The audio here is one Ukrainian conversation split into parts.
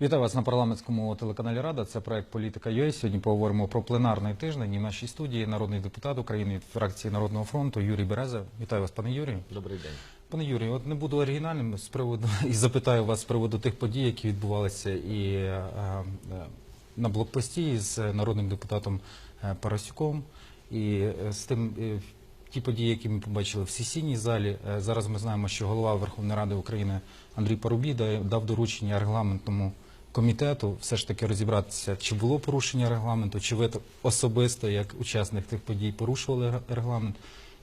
Вітаю вас на парламентському телеканалі Рада. Це проект Політика ЮЕ. Сьогодні поговоримо про пленарний тиждень. І в нашій студії народний депутат України від фракції Народного фронту Юрій Береза. Вітаю вас, пане Юрію. Добрий день. Пане Юрію, от не буду оригінальним з приводу і запитаю вас з приводу тих подій, які відбувалися і е, е, на блокпості з народним депутатом е, Парасюком, і з тим. Ті події, які ми побачили в сесійній залі, зараз ми знаємо, що голова Верховної Ради України Андрій Парубій дав доручення регламентному комітету все ж таки розібратися, чи було порушення регламенту, чи ви особисто, як учасник тих подій, порушували регламент,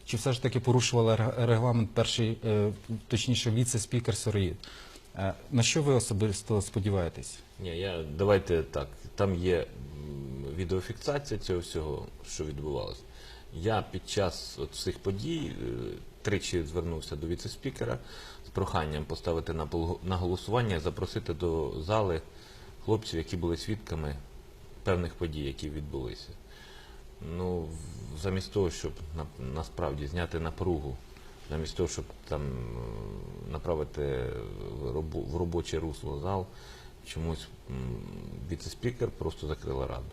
чи все ж таки порушували регламент перший, е, точніше, віце-спікер Сороїд. Е, На що ви особисто сподіваєтесь? Ні, я давайте так. Там є відеофіксація цього всього, що відбувалося. Я під час цих подій е, тричі звернувся до віце-спікера з проханням поставити на голосування, запросити до зали хлопців, які були свідками певних подій, які відбулися. Ну, замість того, щоб на, насправді зняти напругу, замість того, щоб там е, направити в, робо, в робоче русло зал, чомусь віце-спікер просто закрила раду.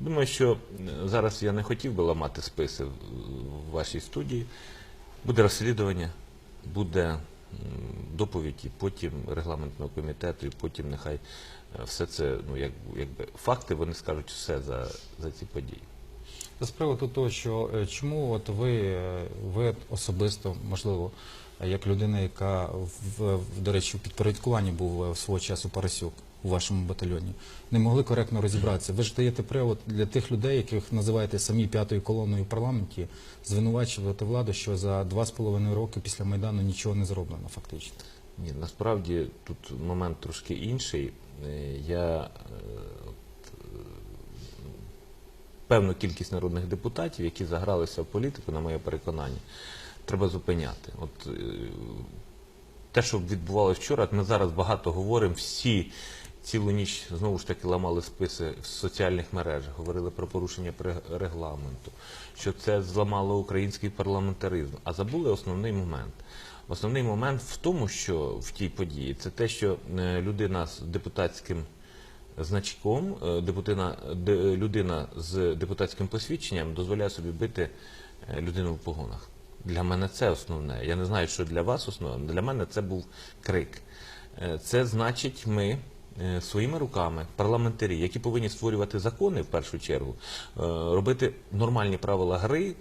Думаю, що е, зараз я не хотів би ламати списи в, вашій студії. Буде розслідування, буде доповідь, і потім регламентного комітету, і потім нехай все це, ну як, якби факти, вони скажуть все за, за ці події. З приводу того, що е, чому от ви, е, ви особисто, можливо, як людина, яка в, в до речі, у підпорядкуванні був е, свого часу Парасюк у вашому батальйоні, не могли коректно розібратися. Ви ж даєте привод для тих людей, яких називаєте самі п'ятою колоною в парламенті, звинувачувати владу, що за два з половиною роки після майдану нічого не зроблено, фактично. Ні, насправді тут момент трошки інший. Е, Я е, е, певну кількість народних депутатів, які загралися в політику, на моє переконання, треба зупиняти. От те, що відбувалося вчора, ми зараз багато говоримо, всі цілу ніч знову ж таки ламали списи в соціальних мережах, говорили про порушення регламенту, що це зламало український парламентаризм, а забули основний момент. Основний момент в тому, що в тій події, це те, що е, людина з депутатським значком, е, депутина, де- людина з депутатським посвідченням дозволяє собі бити е, людину в погонах. Для мене це основне. Я не знаю, що для вас основне. Для мене це був крик. Це значить, ми своїми руками, парламентарі, які повинні створювати закони в першу чергу, робити нормальні правила гри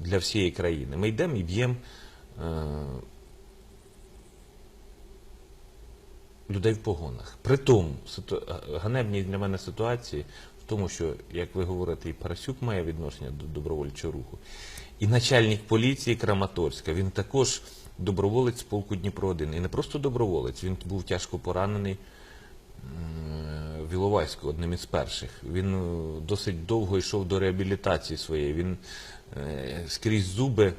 для всієї країни. Ми йдемо і б'ємо е, людей в погонах. При тому, ганебній для мене ситуації в тому, що, як ви говорите, і Парасюк має відношення до добровольчого руху, і начальник поліції Краматорська, він також доброволець полку Дніпро 1 І не просто доброволець, він був тяжко поранений в Іловайську, одним із перших. Він е, досить довго йшов до реабілітації своєї. Він е, скрізь зуби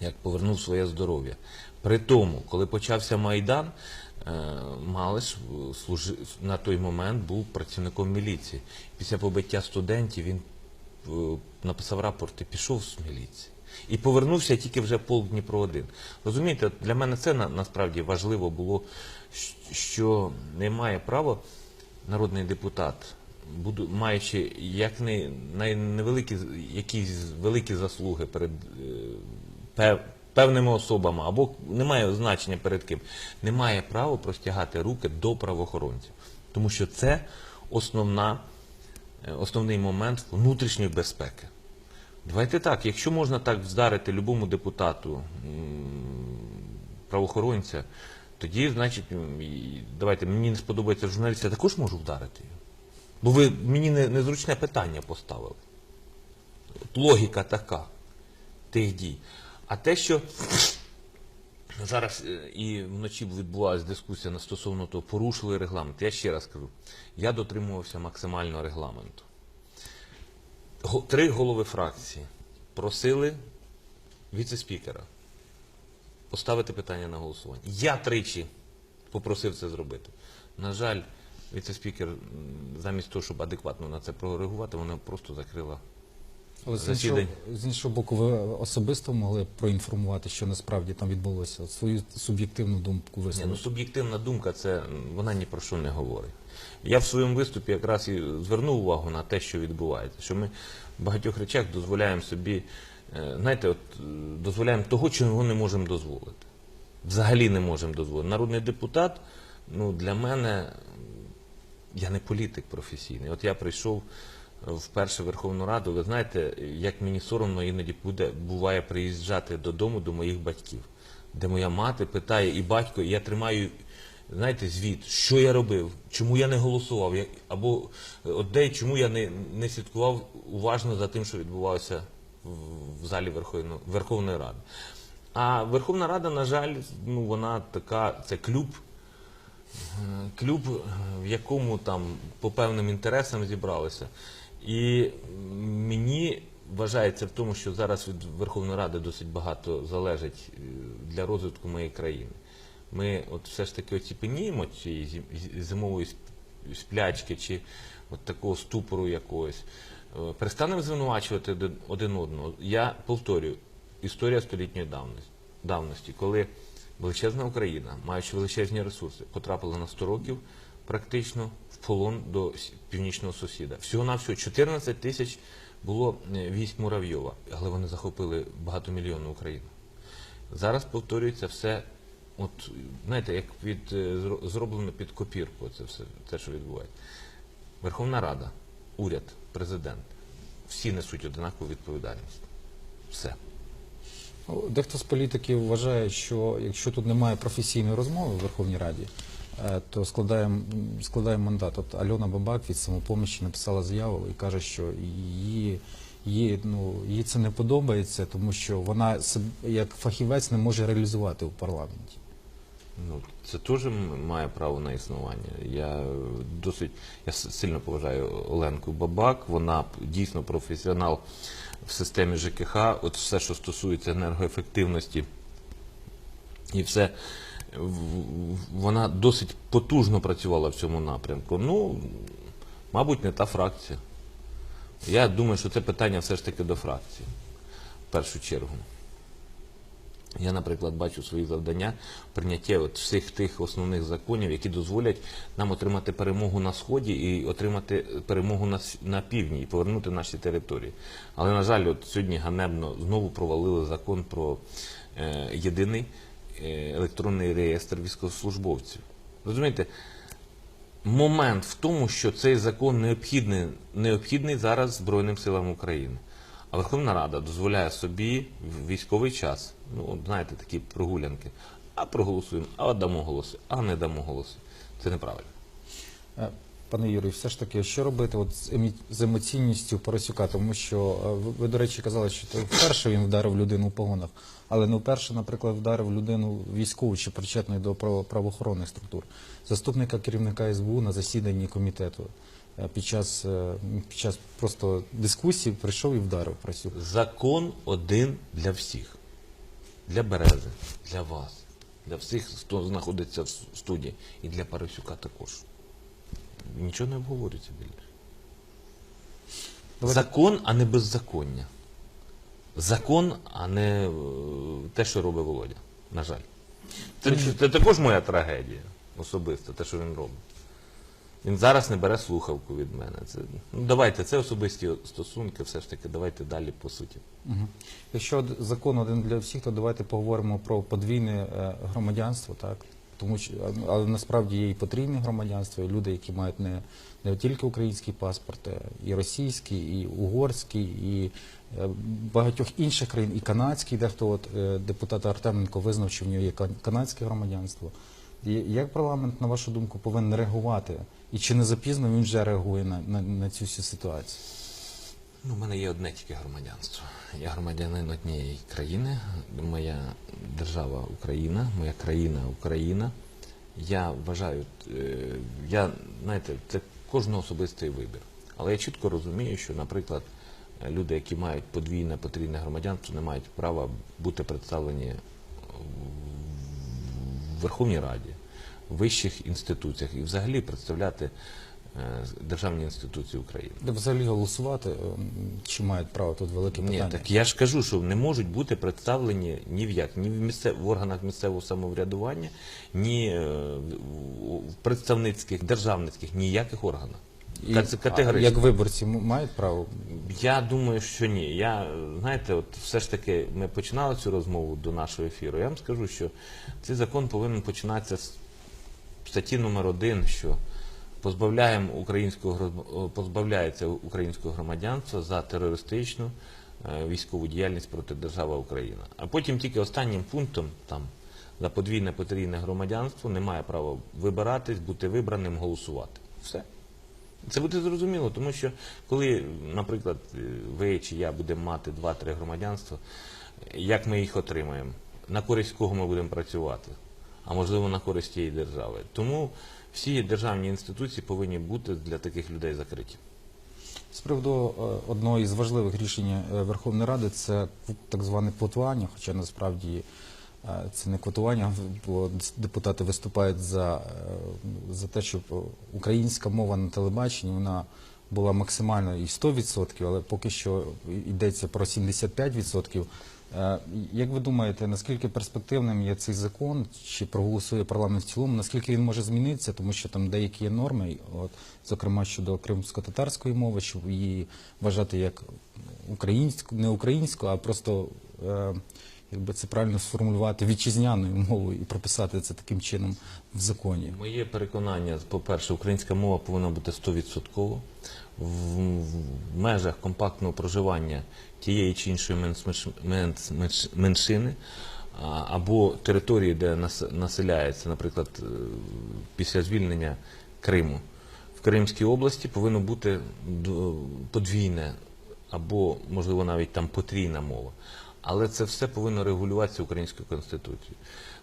як повернув своє здоров'я. При тому, коли почався Майдан, е, Малиш е, служи, на той момент був працівником міліції. Після побиття студентів він е, написав рапорт і пішов з міліції. І повернувся тільки вже полк Дніпро 1 Розумієте, для мене це на, насправді важливо було, що не має права народний депутат, маючи як не, най- невеликі, якісь великі заслуги перед певними особами, або немає значення перед ким, не має права простягати руки до правоохоронців. Тому що це основна, е, основний момент внутрішньої безпеки. Давайте так, якщо можна так вдарити любому депутату, правоохоронця, тоді, значить, давайте, мені не сподобається журналіст, я також можу вдарити його. Бо ви мені незручне питання поставили. От логіка така тих дій. А те, що зараз е, і вночі відбувалася дискусія на стосовно того, порушили регламент. Я ще раз кажу, я дотримувався максимального регламенту. Три голови фракції просили віце-спікера поставити питання на голосування. Я тричі попросив це зробити. На жаль, віце-спікер замість того, щоб адекватно на це прореагувати, вона просто закрила Але з іншого, засідань. з іншого боку, ви особисто могли проінформувати, що насправді там відбулося, От свою суб'єктивну думку Ні, ну, висловити. суб'єктивна думка, це вона ні про що не говорить. Я в своєму виступі якраз і звернув увагу на те, що відбувається, що ми в багатьох речах дозволяємо собі, е, знаєте, от е, дозволяємо того, чого не можемо дозволити. Взагалі не можемо дозволити. Народний депутат, ну для мене, я не політик професійний. От я прийшов вперше в Верховну Раду. Ви знаєте, як мені соромно іноді буде, буває приїжджати додому до моїх батьків, де моя мати питає і батько, і я тримаю. Знаєте, звіт, що я робив, чому я не голосував, або от де чому я не, не слідкував уважно за тим, що відбувалося в, залі Верховної, Верховної Ради. А Верховна Рада, на жаль, ну вона така, це клуб, Е, клуб, е, в якому там по певним інтересам зібралися. І мені вважається в тому, що зараз від Верховної Ради досить багато залежить е, для розвитку моєї країни. Ми от все ж таки оціпеніємо цієї зимової сплячки чи от такого ступору якогось. Е, Перестанемо звинувачувати один- одного. Я повторюю, історія столітньої давності, коли величезна Україна, маючи величезні ресурси, потрапила на 100 років практично в полон до північного сусіда. Всього-навсього 14 тисяч було е, військ Муравйова, але вони захопили багатомільйонну Україну. Зараз повторюється все, от знаєте, як під е, зроблено під копірку, це все те, що відбувається. Верховна Рада, уряд, президент всі несуть однакову відповідальність. Все. Ну, Дехто з політиків вважає, що якщо тут немає професійної розмови в Верховній Раді, то складаємо складає мандат. От Альона Бабак від самопомощі написала заяву і каже, що її, її, ну, їй це не подобається, тому що вона як фахівець не може реалізувати в парламенті. Ну, це теж має право на існування. Я е, досить я сильно поважаю Оленку Бабак. Вона дійсно професіонал в системі ЖКХ. От все, що стосується енергоефективності, і все вона досить потужно працювала в цьому напрямку. Ну, мабуть, не та фракція. Я думаю, що це питання все ж таки до фракції в першу чергу. Я, наприклад, бачу свої завдання прийняття от всіх тих основних законів, які дозволять нам отримати перемогу на сході і отримати перемогу на, на півдні і повернути наші території. Але на жаль, от сьогодні ганебно знову провалили закон про е, єдиний електронний реєстр військовослужбовців. Розумієте, момент в тому, що цей закон необхідний, необхідний зараз Збройним силам України. А Верховна Рада дозволяє собі в військовий час, ну, знаєте, такі прогулянки. А проголосуємо, а дамо голоси, а не дамо голоси. Це неправильно. Пане Юрію, все ж таки, що робити от з, емі- з емоційністю Поросюка? Тому що е, ви, ви, до речі, казали, що це вперше він вдарив людину у погонах, але не вперше, наприклад, вдарив людину військову чи причетної до право- правоохоронних структур. Заступника керівника СБУ на засіданні комітету е, під час, е, під час просто дискусії прийшов і вдарив Поросюк. Закон один для всіх. Для Берези, для вас, для всіх, хто знаходиться в студії, і для Парасюка також. Нічого не обговорюється більше. Закон, а не беззаконня. Закон, а не е, те, що робить Володя. На жаль. Це, це також моя трагедія особиста, те, що він робить. Він зараз не бере слухавку від мене. Це, ну, давайте, це особисті стосунки, все ж таки, давайте далі по суті. Мгм. Якщо од- закон один для всіх, то давайте поговоримо про подвійне е, громадянство, так? Тому що але насправді є і потрійне громадянство, і люди, які мають не, не тільки український паспорт, і російський, і угорський, і е, багатьох інших країн, і канадський, дехто от е, депутат Артеменко визнав, що в нього є канадське громадянство. І Як парламент, на вашу думку, повинен реагувати? І чи не запізно він вже реагує на, на, на цю всю ситуацію? Ну, у мене є одне тільки громадянство. Я громадянин однієї країни, моя держава Україна, моя країна Україна. Я вважаю, е, я, знаєте, це кожного особистий вибір. Але я чітко розумію, що, наприклад, люди, які мають подвійне потрійне громадянство, не мають права бути представлені в Верховній Раді, в вищих інституціях і взагалі представляти державні інституції України. Де взагалі голосувати, ем, чи мають право тут велике Ні, так я ж кажу, що не можуть бути представлені ні в як, ні в, місцев, в органах місцевого самоврядування, ні е, в- представницьких, державницьких, ніяких органах. І- а Як виборці мають право? Я думаю, що ні. Я е, знаєте, от все ж таки ми починали цю розмову до нашого ефіру. Я вам скажу, що цей закон повинен починатися з статті номер один, що позбавляємо українського позбавляється українського громадянства за терористичну е, військову діяльність проти держави Україна. А потім тільки останнім пунктом там за подвійне потрійне громадянство не має права вибиратись, бути вибраним, голосувати. Все. Це буде зрозуміло, тому що коли, наприклад, е, ви чи я будемо мати два-три громадянства, як ми їх отримаємо, на користь кого ми будемо працювати, а можливо на користь тієї держави. Тому всі державні інституції повинні бути для таких людей закриті. З приводу е, одного із важливих рішень е, Верховної Ради це так зване квотування, хоча насправді е, це не квотування, бо депутати виступають за, за те, щоб українська мова на телебаченні вона була максимально і 100%, але поки що йдеться про 75%. Е, Як ви думаєте, наскільки перспективним є цей закон, чи проголосує парламент в цілому, наскільки він може змінитися, тому що там деякі є норми, от, зокрема щодо кримсько-татарської мови, щоб її вважати як українську, не українську, а просто, е, якби це правильно сформулювати, вітчизняною мовою і прописати це таким чином в законі. Моє переконання, по-перше, українська мова повинна бути 100% в, межах компактного проживання тієї чи іншої меншини або території, де населяється, наприклад, е, після звільнення Криму. В Кримській області повинно бути подвійне або, можливо, навіть там потрійна мова. Але це все повинно регулюватися українською конституцією.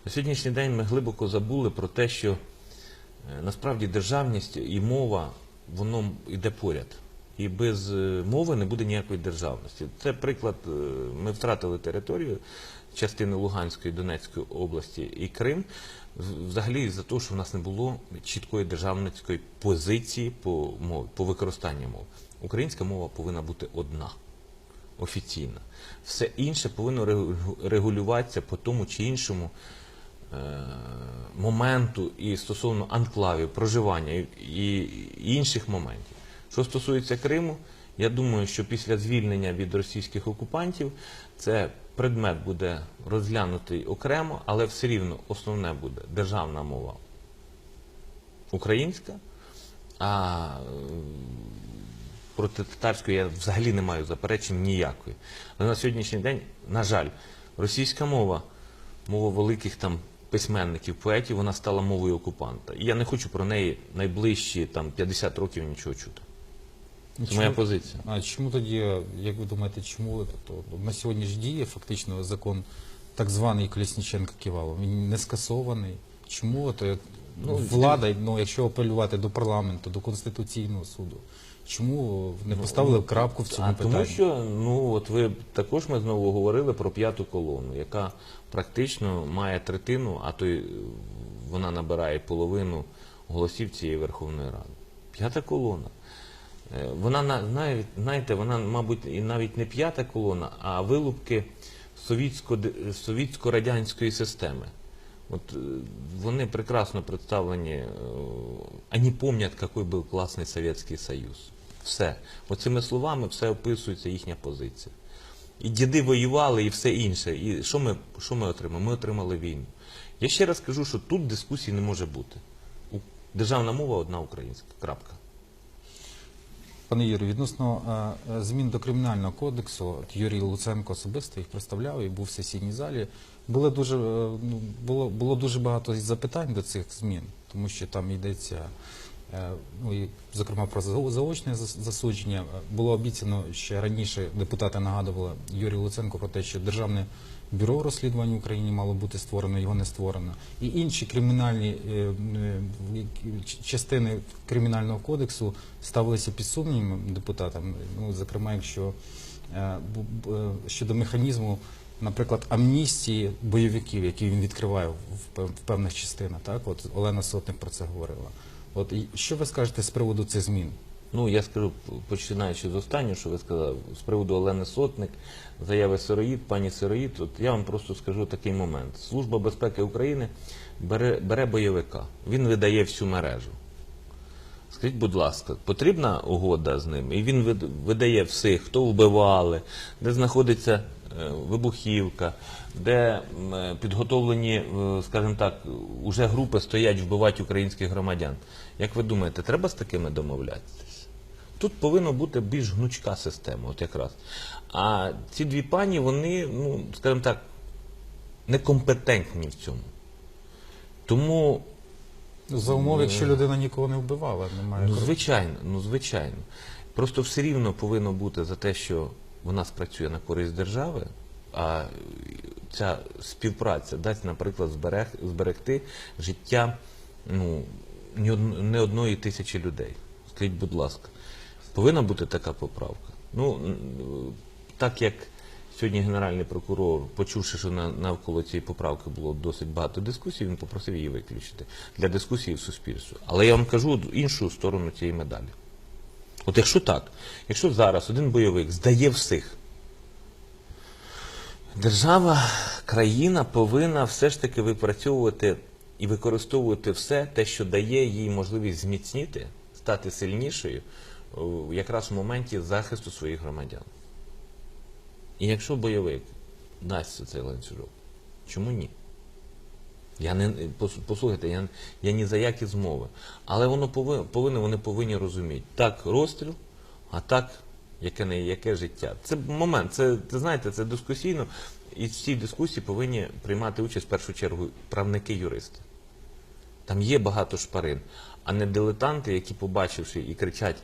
На сьогоднішній день ми глибоко забули про те, що е, насправді державність і мова воно йде поряд. І без е, мови не буде ніякої державності. Це приклад. е, Ми втратили територію частини Луганської, Донецької області і Крим. Взагалі за те, що в нас не було чіткої державницької позиції по мові, по використанню мови. Українська мова повинна бути одна офіційна. Все інше повинно регулюватися по тому чи іншому е, моменту і стосовно анклавів, проживання і, інших моментів. Що стосується Криму, я думаю, що після звільнення від російських окупантів це предмет буде розглянутий окремо, але все рівно основне буде державна мова українська, а проти татарської я взагалі не маю заперечень ніякої. Але на сьогоднішній день, на жаль, російська мова, мова великих там письменників, поетів, вона стала мовою окупанта. І я не хочу про неї найближчі там 50 років нічого чути. Це моя позиція. А чому тоді, як ви думаєте, чому тобто, на сьогодні ж діє фактично закон так званий Колісніченка Ківалов? Він не скасований. Чому от, е, Ну, влада, ну, якщо апелювати до парламенту, до Конституційного суду, чому не поставили крапку в цьому а питанні? тому що ну от ви також ми знову говорили про п'яту колону, яка практично має третину, а то й вона набирає половину голосів цієї Верховної Ради. П'ята колона. Е, Вона на- знаєте, вона, мабуть, і навіть не п'ята колона, а вилупки совітсько- совітсько-радянської системи. От е, вони прекрасно представлені, е, вони пам'ятають, який був класний Совєтський Союз. Все. Оцими словами все описується їхня позиція. І діди воювали, і все інше. І що ми, що ми отримали? Ми отримали війну. Я ще раз кажу, що тут дискусій не може бути. Державна мова одна українська. Крапка. Пане Юрію, відносно е, змін до кримінального кодексу, Юрій Луценко особисто їх представляв і був в сесійній залі. Було дуже, е, ну, було, було дуже багато запитань до цих змін, тому що там йдеться, е, ну, і, зокрема, про заочне зас- засудження. Було обіцяно ще раніше, депутати нагадували Юрію Луценко про те, що Державне бюро розслідувань в Україні мало бути створено, його не створено. І інші кримінальні е, е, частини кримінального кодексу ставилися під сумнівом депутатам. Ну, зокрема, якщо е, щодо механізму, наприклад, амністії бойовиків, які він відкриває в певних частинах. Так, от Олена Сотник про це говорила. От що ви скажете з приводу цих змін? Ну, я скажу, починаючи з останнього, що ви сказали, з приводу Олени Сотник, заяви Сироїд, пані Сироїд, от я вам просто скажу такий момент. Служба безпеки України бере, бере бойовика, він видає всю мережу. Скажіть, будь ласка, потрібна угода з ним? І він видає всіх, хто вбивали, де знаходиться е, вибухівка, де е, підготовлені, е, скажімо так, уже групи стоять вбивати українських громадян. Як ви думаєте, треба з такими домовлятися? Тут повинна бути більш гнучка система, от якраз. А ці дві пані, вони, ну, скажімо так, некомпетентні в цьому. Тому За умов, якщо людина нікого не вбивала, немає. Ну, звичайно, ну звичайно. Просто все рівно повинно бути за те, що вона спрацює на користь держави, а ця співпраця дасть, наприклад, зберег, зберегти життя ну, не одної тисячі людей. Скажіть, будь ласка, повинна бути така поправка. Ну, так як сьогодні генеральний прокурор, почувши, що навколо цієї поправки було досить багато дискусій, він попросив її виключити для дискусії в суспільстві. Але я вам кажу іншу сторону цієї медалі. От якщо так, якщо зараз один бойовик здає всіх, держава, країна повинна все ж таки випрацьовувати і використовувати все те, що дає їй можливість зміцніти, стати сильнішою якраз в моменті захисту своїх громадян. І якщо бойовик дасть цей ланцюжок, чому ні? Я не послухайте, я, я ні за які змови. Але воно повинно, вони повинні розуміти. Так, розстріл, а так, яке не яке життя. Це момент, це, це знаєте, це дискусійно. І в цій дискусії повинні приймати участь в першу чергу правники-юристи. Там є багато шпарин, а не дилетанти, які, побачивши і кричать: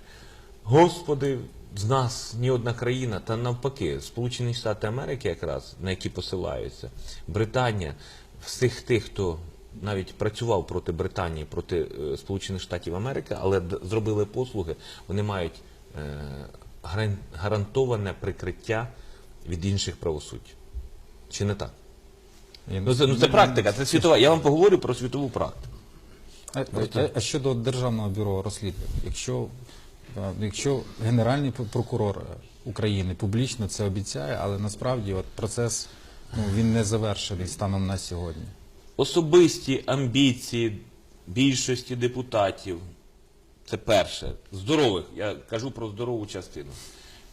Господи, з нас ні одна країна, та навпаки, Сполучені Штати Америки, якраз на які посилаються, Британія, всіх тих, хто навіть працював проти Британії, проти е, Сполучених Штатів Америки, але зробили послуги, вони мають е, гарантоване прикриття від інших правосуддя. Чи не так? Ну це, ну, це практика, це світова. Я вам поговорю про світову практику. А, а- а щодо Державного бюро розслідувань, якщо, якщо Генеральний прокурор України публічно це обіцяє, але насправді от процес ну, він не завершений станом на сьогодні. Особисті амбіції більшості депутатів. Це перше. Здорових. Я кажу про здорову частину.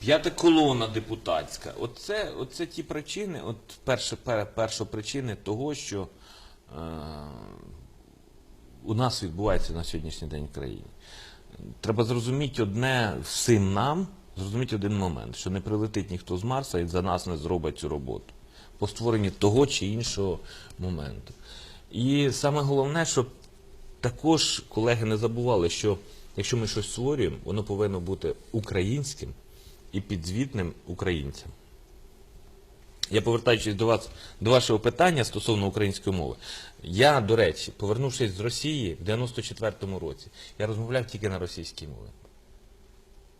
П'ята колона депутатська. Оце, оце ті причини, от перша, пер- перша причини того, що е, у нас відбувається на сьогоднішній день в країні. Треба зрозуміти одне всім нам, зрозуміти один момент, що не прилетить ніхто з Марса і за нас не зробить цю роботу по створенні того чи іншого моменту. І саме головне, щоб також колеги не забували, що якщо ми щось створюємо, воно повинно бути українським і підзвітним українцям. Я повертаючись до вас до вашого питання стосовно української мови. Я, до речі, повернувшись з Росії в 94-му році, я розмовляв тільки на російській мові.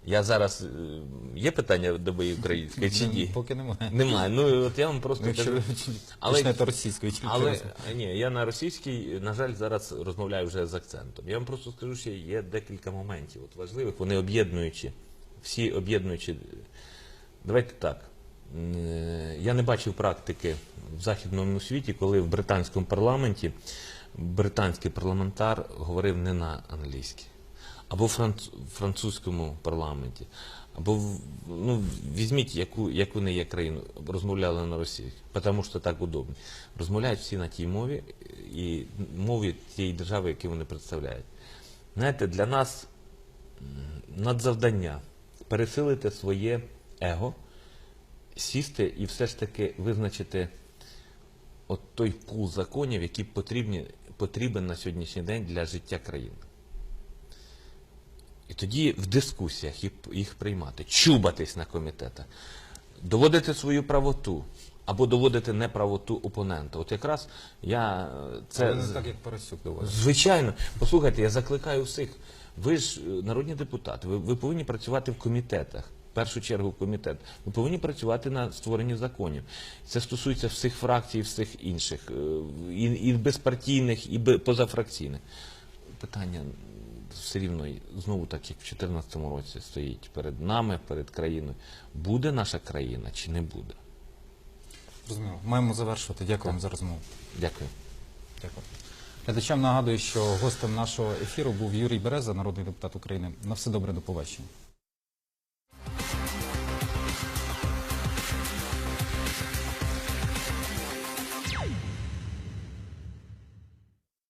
Я зараз е, є питання до моєї української чи ні? Поки немає. Немає. Ну от я вам просто Ну, Якщо кажу. ви Але- почнете російською, Але ні, я на російській, на жаль, зараз розмовляю вже з акцентом. Я вам просто скажу, що є декілька моментів от важливих, вони об'єднуючі, всі об'єднуючі. Давайте так. Я не бачив практики в західному світі, коли в британському парламенті британський парламентар говорив не на англійській, або в французькому парламенті, або ну, візьміть яку, яку не є країну, розмовляли на російській, тому що так удобно. Розмовляють всі на тій мові і мові тієї держави, яку вони представляють. Знаєте, для нас надзавдання пересилити своє его, сісти і все ж таки визначити от той пул законів, який потрібні, потрібен на сьогоднішній день для життя країни. І тоді в дискусіях їх, їх приймати, чубатись на комітетах, доводити свою правоту або доводити неправоту опонента. От якраз я е, це Але не так, як Парасюк доводить. Звичайно, послухайте, я закликаю всіх. Ви ж е, народні депутати, ви, ви повинні працювати в комітетах. Першу чергу комітет. Ви повинні працювати на створенні законів. Це стосується всіх фракцій, всіх інших, е, і, і безпартійних, і позафракційних. Питання все рівно знову так, як в 2014 році стоїть перед нами, перед країною. Буде наша країна чи не буде? Зрозуміло. Маємо завершувати. Дякую вам за розмову. Дякую. Дякую. Глядачам нагадую, що гостем нашого ефіру був Юрій Береза, народний депутат України. На все добре, до побачення.